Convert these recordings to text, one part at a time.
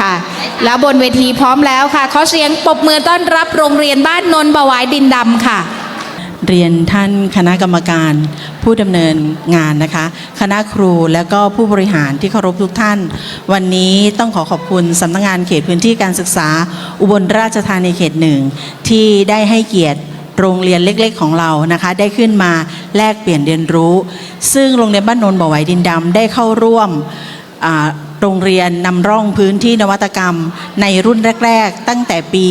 ค่ะ แล้วบนเวทีพร้อมแล้วค่ะขอเสียงปรบมือต้อนรับโรงเรียนบ้านนนท์บวายดินดำค่ะ เรียนท่านคณะกรรมการ ผู้ดำเนินงานนะคะ คณะครูและก็ผู้บริหารที่เคารพทุกท่าน วันนี้ต้องขอขอบคุณสำนักงานเขตพื้นที่การศึกษา อุบลราชธานีเขตหนึ่งที่ได้ให้เกียรติโรงเรียนเล็กๆของเรานะคะ ได้ขึ้นมาแลกเปลี่ยนเรียนรู้ ซึ่งโรงเรียนบ้านนนบ่อไหวดินดำได้เข้าร่วม โรงเรียนนำร่องพื้นที่นวัตกรรม ในรุ่นแรก ๆ ตั้งแต่ปี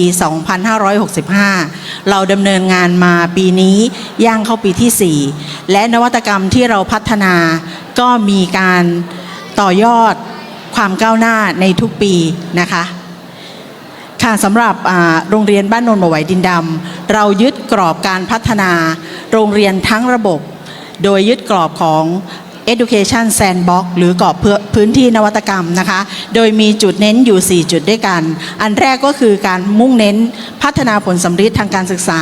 2565 เราดำเนินงานมาปีนี้ย่างเข้าปีที่ 4 และนวัตกรรมที่เราพัฒนา ก็มีการต่อยอดความก้าวหน้าในทุกปีนะคะค่ะสำหรับโรงเรียนบ้านโนนบ่อไหวดินดำเรายึดกรอบการพัฒนา โรงเรียนทั้งระบบ โดยยึดกรอบของ Education Sandbox หรือกรอบเพื่อพื้นที่นวัตกรรมนะคะ โดยมีจุดเน้นอยู่ 4 จุดด้วยกัน อันแรกก็คือการมุ่งเน้นพัฒนาผลสำฤทธิ์ทางการศึกษา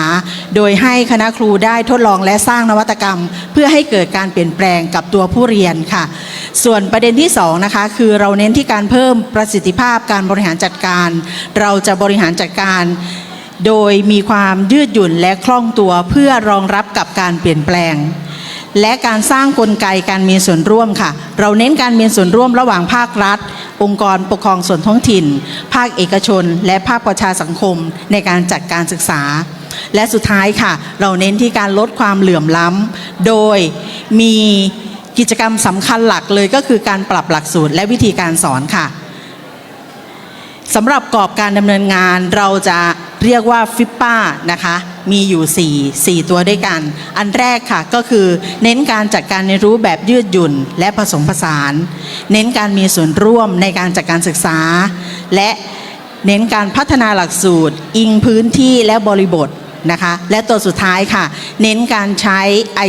โดยให้คณะครูได้ทดลองและสร้างนวัตกรรม เพื่อให้เกิดการเปลี่ยนแปลงกับตัวผู้เรียนค่ะ ส่วนประเด็นที่2นะคะคือเราเน้นที่การเพิ่มประสิทธิภาพการบริหารจัดการ เราจะบริหารจัดการโดยมีความยืดหยุ่นและคล่องตัวเพื่อรองรับกับการเปลี่ยนแปลง และการสร้างกลไกการมีส่วนร่วมค่ะ เราเน้นการมีส่วนร่วมระหว่างภาครัฐ องค์กรปกครองส่วนท้องถิ่น ภาคเอกชน และภาคประชาสังคมในการจัดการศึกษา และสุดท้ายค่ะ เราเน้นที่การลดความเหลื่อมล้ำโดยมีกิจกรรมสำคัญหลักเลยก็คือการปรับหลักสูตรและวิธีการสอนค่ะ สำหรับกรอบการดำเนินงานเราจะเรียกว่าฟิปป้านะคะมีอยู่ 4 4 ตัวด้วยกัน อันแรกค่ะก็คือเน้นการจัดการเรียนรู้แบบยืดหยุ่นและผสมผสาน เน้นการมีส่วนร่วมในการจัดการศึกษา และเน้นการพัฒนาหลักสูตร อิงพื้นที่และบริบทนะคะและตัวสุดท้ายค่ะ เน้นการใช้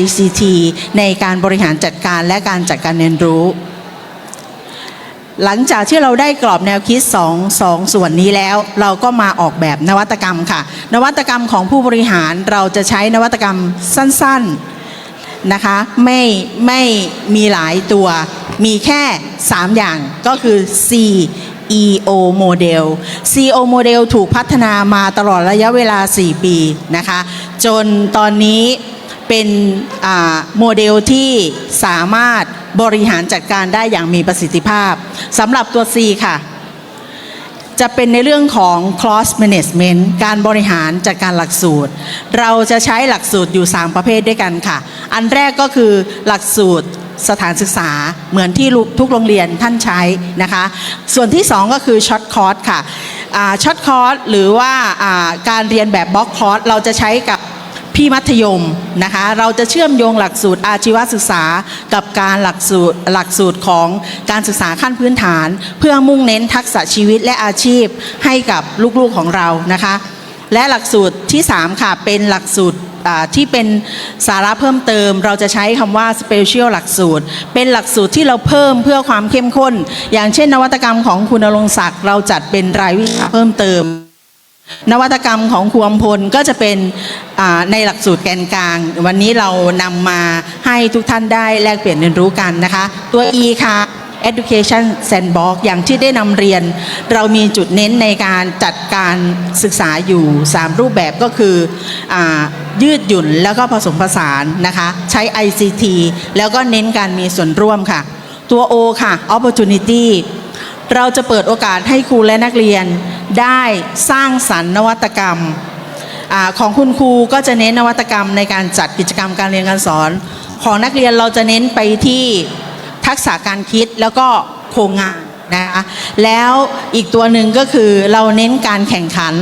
ICT ในการบริหารจัดการและการจัดการเรียนรู้ หลังจากที่เราได้กรอบแนวคิด2งส่วนนี้แล้ว เราก็มาออกแบบนวัตกรรมค่ะ นวัตกรรมของผู้บริหารเราจะใช้นวัตกรรมสั้นๆนะคะไม่ไม่มีหลายตัวมีแค่ 3 อย่างก็คือ C EO Model C O Model ถูกพัฒนามาตลอดระยะเวลา 4 ปีนะคะ จนตอนนี้เป็นโมเดลที่สามารถ บริหารจัดการได้อย่างมีประสิทธิภาพสำหรับตัว C ค่ะ จะเป็นในเรื่องของ cross management การบริหารจัดการหลักสูตร เราจะใช้หลักสูตรอยู่ 3 ประเภทด้วยกันค่ะ อันแรกก็คือหลักสูตรสถานศึกษาเหมือนที่ทุกโรงเรียนท่านใช้นะคะ ส่วนที่ 2 ก็คือช็อตคอร์สค่ะช็อตคอร์สหรือว่าอ่าการเรียนแบบบล็อกคอร์สเราจะใช้กับ พี่มัธยมนะคะ เราจะเชื่อมโยงหลักสูตรอาชีวศึกษากับการหลักสูตรหลักสูตรของการศึกษาขั้นพื้นฐาน เพื่อมุ่งเน้นทักษะชีวิตและอาชีพให้กับลูกๆของเรานะคะ และหลักสูตรที่ 3 ค่ะ เป็นหลักสูตรที่เป็นสาระเพิ่มเติม เราจะใช้คำว่า special หลักสูตร เป็นหลักสูตรที่เราเพิ่มเพื่อความเข้มข้น อย่างเช่นนวัตกรรมของคุณณรงศักดิ์เราจัดเป็นรายวิชาเพิ่มเติม นวัตกรรมของครูอำพลก็จะเป็นในหลักสูตรแกนกลาง วันนี้เรานำมาให้ทุกท่านได้แลกเปลี่ยนเรียนรู้กันนะคะ ตัว E ค่ะ Education Sandbox อย่างที่ได้นำเรียน เรามีจุดเน้นในการจัดการศึกษาอยู่ 3 รูปแบบก็คืออยืดหยุ่นแล้วก็ผสมผสานนะคะ ใช้ ICT แล้วก็เน้นการมีส่วนร่วมค่ะ ตัว O ค่ะ Opportunity เราจะเปิดโอกาสให้ครูและนักเรียนได้สร้างสรรค์นวัตกรรมอของคุณครูก็จะเน้นนวัตกรรมในการจัดกิจกรรมการเรียนการสอน ของนักเรียนเราจะเน้นไปที่ทักษะการคิดแล้วก็โครงงานนะคะแล้วอีกตัวหนึ่งก็คือเราเน้นการแข่งขัน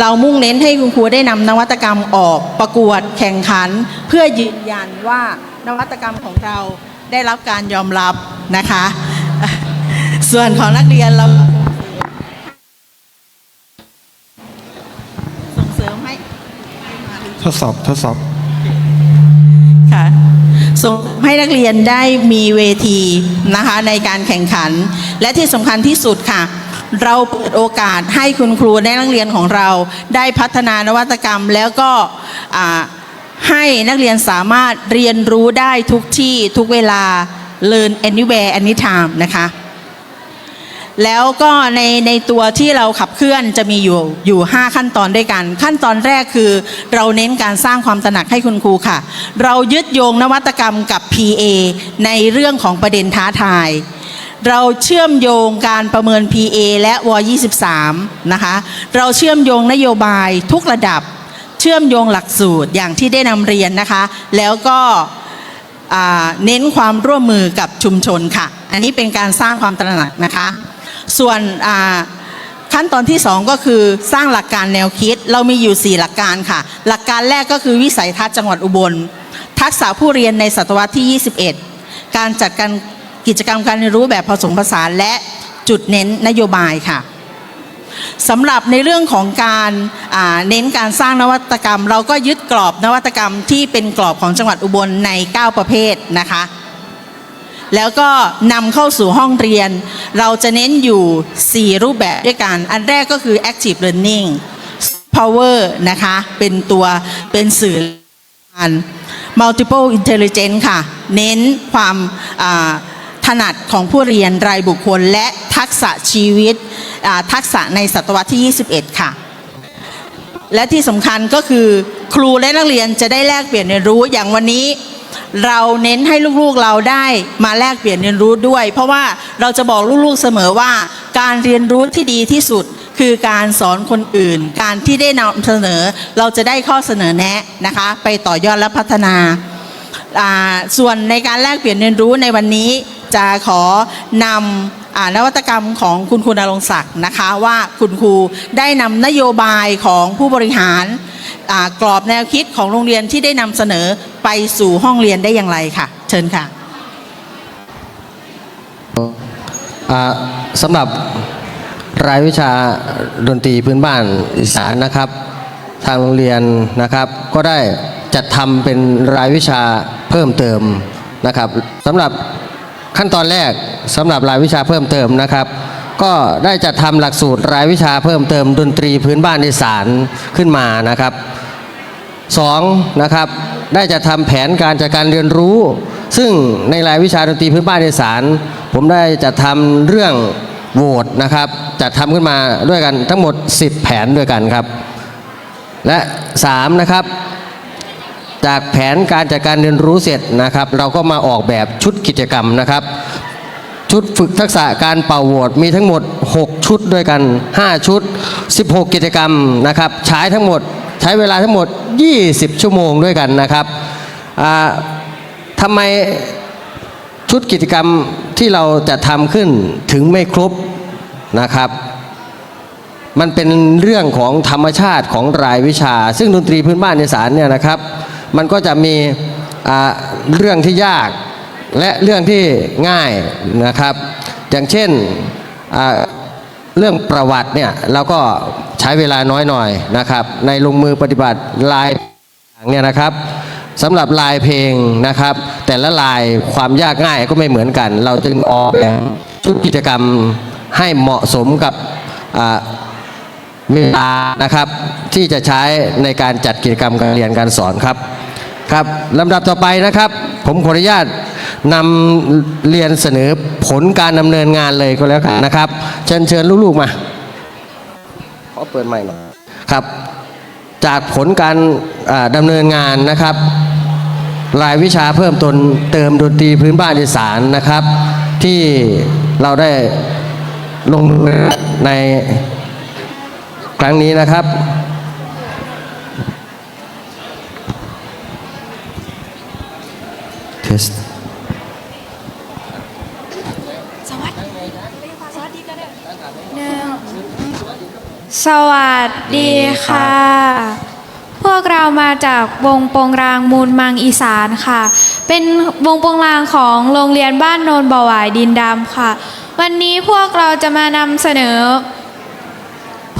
เรามุ่งเน้นให้คุณครูได้นำนวัตกรรมออกประกวดแข่งขัน เพื่อยืนยันว่านวัตกรรมของเราได้รับการยอมรับนะคะ ส่วนของนักเรียนเราส่งเสริมให้ทดสอบทดสอบค่ะส่งให้นักเรียนได้มีเวทีนะคะในการแข่งขัน และที่สำคัญที่สุดค่ะ เราเปิดโอกาสให้คุณครูและนักเรียนของเราได้พัฒนานวัตกรรมแล้วก็อ่าให้นักเรียนสามารถเรียนรู้ได้ทุกที่ทุกเวลา learn anywhere anytime นะคะ แล้วก็ในในตัวที่เราขับเคลื่อนจะมีอยู่อยู่ 5 ขั้นตอนด้วยกัน ขั้นตอนแรกคือเราเน้นการสร้างความตระหนักให้คุณครูค่ะ เรายึดโยงนวัตกรรมกับ PA ในเรื่องของประเด็นท้าทาย เราเชื่อมโยงการประเมิน PA และว23นะคะเราเชื่อมโยงนโยบายทุกระดับ เชื่อมโยงหลักสูตรอย่างที่ได้นำเรียนนะคะ แล้วก็เน้นความร่วมมือกับชุมชนค่ะ อันนี้เป็นการสร้างความตระหนักนะคะ ส่วนขั้นตอนที่ 2 ก็คือสร้างหลักการแนวคิดเรามีอยู่ 4 หลักการค่ะ หลักการแรกก็คือวิสัยทัศน์จังหวัดอุบล ทักษะผู้เรียนในศตวรรษที่ 21 การจัดการกิจกรรมการเรียนรู้แบบผสมผสานและจุดเน้นนโยบายค่ะสำหรับในเรื่องของการาเน้นการสร้างนวัตกรรม เราก็ยึดกรอบนวัตกรรมที่เป็นกรอบของจังหวัดอุบลใน 9 ประเภทนะคะ แล้วก็นำเข้าสู่ห้องเรียน เราจะเน้นอยู่ 4 รูปแบบด้วยกัน อันแรกก็คือ active learning power นะคะ เป็นตัวเป็นสื่อการ multiple intelligence ค่ะ เน้นความถนัดของผู้เรียนรายบุคคล และทักษะชีวิตทักษะในศตวรรษที่ 21 ค่ะ และที่สำคัญก็คือครูและนักเรียนจะได้แลกเปลี่ยนเรียนรู้อย่างวันนี้ เราเน้นให้ลูกๆเราได้มาแลกเปลี่ยนเรียนรู้ด้วย เพราะว่าเราจะบอกลูกๆเสมอว่า การเรียนรู้ที่ดีที่สุดคือการสอนคนอื่น การที่ได้นำเสนอเราจะได้ข้อเสนอแนะนะคะ ไปต่อยอดและพัฒนา ส่วนในการแลกเปลี่ยนเรียนรู้ในวันนี้จะขอนำอนวัตกรรมของคุณครูนรงศักดิ์นะคะ ว่าคุณครูได้นำนโยบายของผู้บริหารกรอบแนวคิดของโรงเรียนที่ได้นำเสนอ ไปสู่ห้องเรียนได้อย่างไรค่ะ เชิญค่ะสำหรับรายวิชาดนตรีพื้นบ้านอีสานนะครับ ทางโรงเรียนนะครับ ก็ได้จัดทำเป็นรายวิชาเพิ่มเติมนะครับสำหรับขั้นตอนแรกสำหรับรายวิชาเพิ่มเติมนะครับ ก็ได้จัดทำหลักสูตรรายวิชาเพิ่มเติมดนตรีพื้นบ้านอีสานขึ้นมานะครับ สองนะครับได้จะทำแผนการจัดการเรียนรู้ ซึ่งในรายวิชาดนตรีพื้นบ้านอีสานผมได้จัดทำเรื่องโหวตนะครับจัดทำขึ้นมาด้วยกันทั้งหมด 10 แผนด้วยกันครับ และ3นะครับจากแผนการจัดการเรียนรู้เสร็จนะครับ เราก็มาออกแบบชุดกิจกรรมนะครับ ชุดฝึกทักษะการเป่าโหวตมีทั้งหมด 6 ชุดด้วยกัน 5 ชุด 16 กิจกรรมนะครับ ใช้ทั้งหมด ช้เวลาทั้งหมด 20 ชั่วโมงด้วยกันนะครับทำไมชุดกิจกรรมที่เราจะทำขึ้นถึงไม่ครบนะครับ มันเป็นเรื่องของธรรมชาติของรายวิชา ซึ่งดนตรีพื้นบ้านในสารเนี่ยนะครับ มันก็จะมีเรื่องที่ยากและเรื่องที่ง่ายนะครับ อย่างเช่น เรื่องประวัติเนี่ยเราก็ใช้เวลาน้อยหน่อยนะครับ ในลงมือปฏิบัติลายเนี่ยนะครับสำหรับลายเพลงนะครับ แต่ละลายความยากง่ายก็ไม่เหมือนกัน เราจึงออกแบบชุดกิจกรรมให้เหมาะสมกับเวลานะครับที่จะใช้ในการจัดกิจกรรมการเรียนการสอนครับครับลำดับต่อไปนะครับ ผมขออนุญาต นำเรียนเสนอผลการดำเนินงานเลยก็แล้วกันนะครับ เชิญเชิญลูกๆมาขอเปิดใหม่หน่อยครับ จากผลการอ่าดำเนินงานนะครับ รายวิชาเพิ่มตนเติมดนตรีพื้นบ้านอีสานนะครับ ที่เราได้ลงมือในครั้งนี้นะครับเทส หนึ่ง สวัสดีค่ะ พวกเรามาจากวงโปงรางมูลมังอีสานค่ะ เป็นวงโปงรางของโรงเรียนบ้านโนนบ่อหวายดินดำค่ะ วันนี้พวกเราจะมานำเสนอ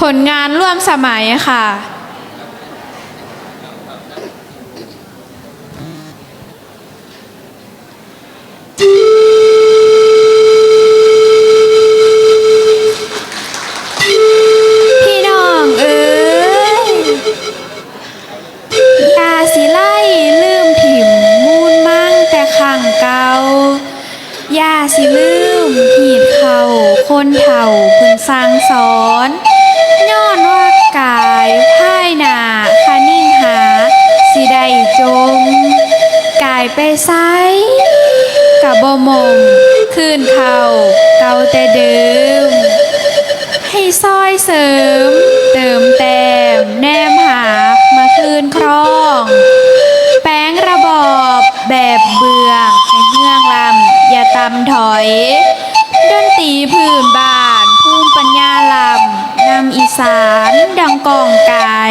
ผลงานร่วมสมัยค่ะ บ่มมคืนเขาเก่าแต่เดิม ให้ซอยเสริม เติมแต้มแนมหามาคืนครอง แป้งระบอบแบบเบืองให้เมืองลำอย่าตำถอยดนตรีพื้นบ้านภูมิปัญญาลำนำอีสานดังกองไก่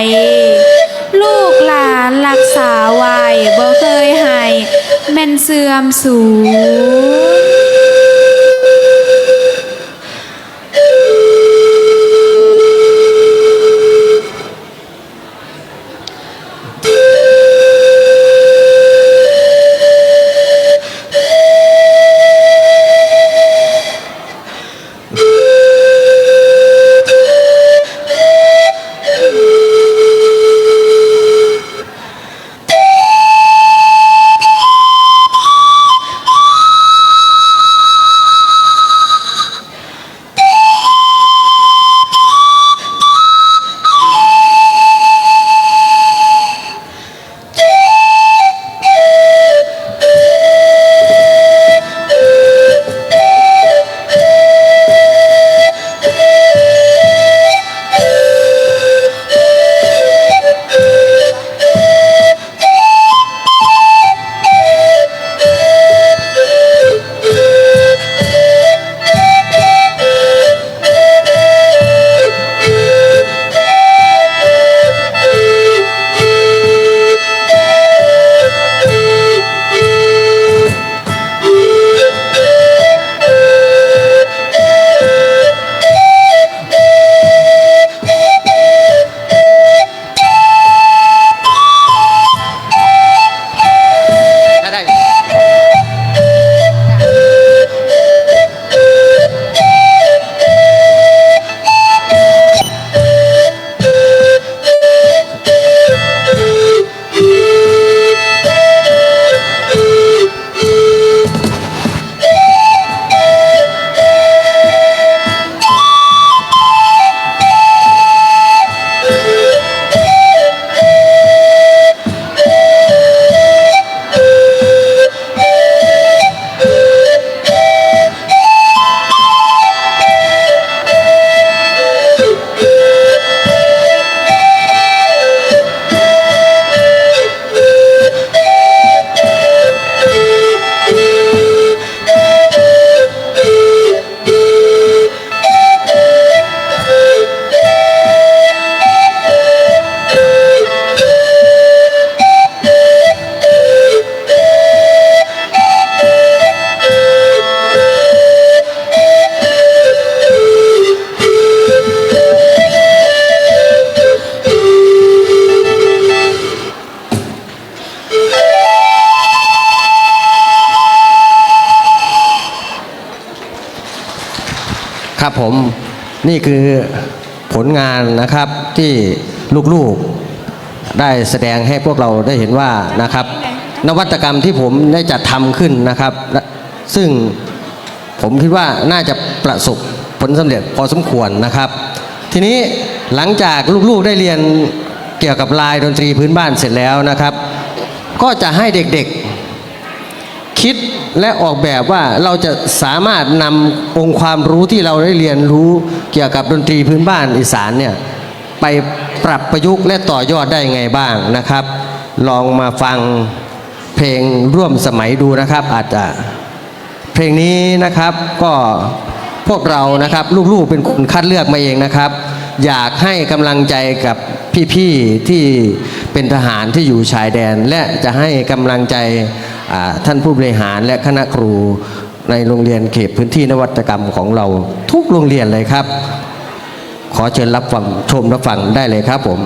ลูกหลานรักษาไว้บ่เคยห ม่นเสื่อมสูญ ครับผมนี่คือผลงานนะครับที่ลูกๆได้แสดงให้พวกเราได้เห็นว่านะครับ นวัตกรรมที่ผมได้จัดทำขึ้นนะครับและซึ่งผมคิดว่าน่าจะประสบผลสำเร็จพอสมควรนะครับ ทีนี้หลังจากลูกๆได้เรียนเกี่ยวกับลายดนตรีพื้นบ้านเสร็จแล้วนะครับ ก็จะให้เด็กๆ คิดและออกแบบว่าเราจะสามารถนำองค์ความรู้ที่เราได้เรียนรู้เกี่ยวกับดนตรีพื้นบ้านอีสานเนี่ยไปปรับประยุกต์และต่อยอดได้ยังไงบ้างนะครับ ลองมาฟังเพลงร่วมสมัยดูนะครับ อาจจะเพลงนี้นะครับก็พวกเรานะครับลูกๆเป็นคนคัดเลือกมาเองนะครับ อยากให้กำลังใจกับพี่ๆที่เป็นทหารที่อยู่ชายแดน และจะให้กำลังใจ ท่านผู้บริหารและคณะครูในโรงเรียนเขตพื้นที่นวัตกรรมของเราทุกโรงเรียนเลยครับ ขอเชิญรับฟังชมรับฟังได้เลยครับผม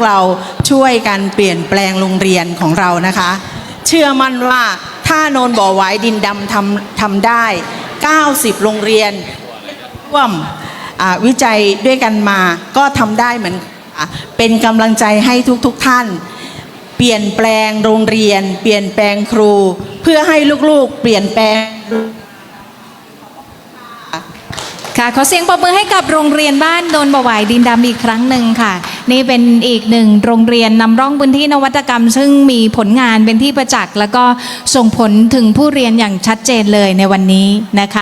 กเราช่วยกันเปลี่ยนแปลงโรงเรียนของเรานะคะ เชื่อมั่นว่าถ้าโนนบ่อหวายดินดำทำทำได้ 90 โรงเรียนร่วมวิจัยด้วยกันมาก็ทำได้เหมือนเป็นกำลังใจให้ทุกๆทท่าน เปลี่ยนแปลงโรงเรียน เปลี่ยนแปลงครู เพื่อให้ลูกๆ เปลี่ยนแปลง ค่ะขอเสียงปรบมือให้กับโรงเรียนบ้านโดนบวายดินดำอีกครั้งหนึ่งค่ะ นี่เป็นอีกหนึ่งโรงเรียนนำร่องพื้นที่นวัตกรรม ซึ่งมีผลงานเป็นที่ประจักษ์ แล้วก็ส่งผลถึงผู้เรียนอย่างชัดเจนเลยในวันนี้นะคะ